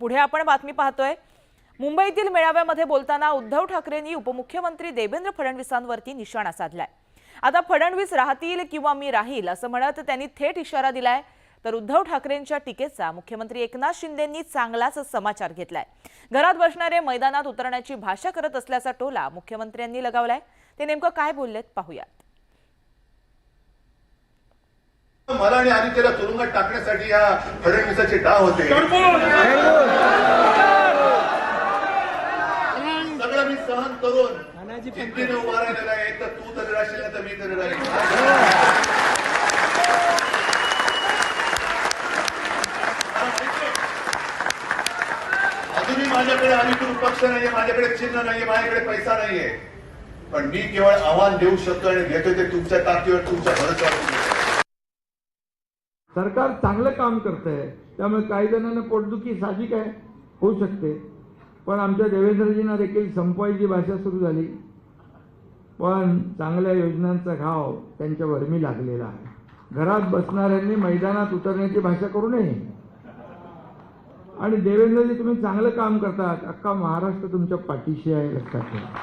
पुढे आपण बातमी पाहतोय. मुंबईतील मेळाव्यामध्ये बोलताना उद्धव ठाकरेंनी उपमुख्यमंत्री देवेंद्र फडणवीसांवरती निशाणा साधलाय. आता फडणवीस राहतील किंवा मी राहील असं म्हणत त्यांनी थेट इशारा दिलाय. तर उद्धव ठाकरेंच्या टीकेचा मुख्यमंत्री एकनाथ शिंदेंनी चांगलाच समाचार घेतलाय. घरात बसणारे मैदानात उतरण्याची भाषा करत असल्याचा टोला मुख्यमंत्र्यांनी लगावलाय. ते नेमकं काय बोललेत पाहूयात. मला आणि आदित्यला तुरुंगात टाकण्यासाठी या फडणवीसाचे डाव होते. मी सहन करून जिद्दीने उभा राहिलेला आहे. तर तू तरी राहशील तर मी तरी राहील. अजूनही माझ्याकडे अधिकृत पक्ष नाहीये माझ्याकडे चिन्ह नाहीये माझ्याकडे पैसा नाहीये. पण मी केवळ आव्हान देऊ शकतो आणि घेतोय ते तुमच्या ताकदीवर तुमच्या भरोशावर सरकार चांगलं काम करत आहे त्यामुळे काही जणांना पोटदुखी साहजिक आहे. होऊ शकते. पण आमच्या देवेंद्रजींना देखील संपवायची भाषा सुरू झाली. पण चांगल्या योजनांचा घाव त्यांच्या वर्मी लागलेला आहे. घरात बसणाऱ्यांनी मैदानात उतरण्याची भाषा करू नये. आणि देवेंद्रजी तुम्ही चांगलं काम करतात. अख्खा महाराष्ट्र तुमच्या पाठीशी आहे लक्षात ठेवा.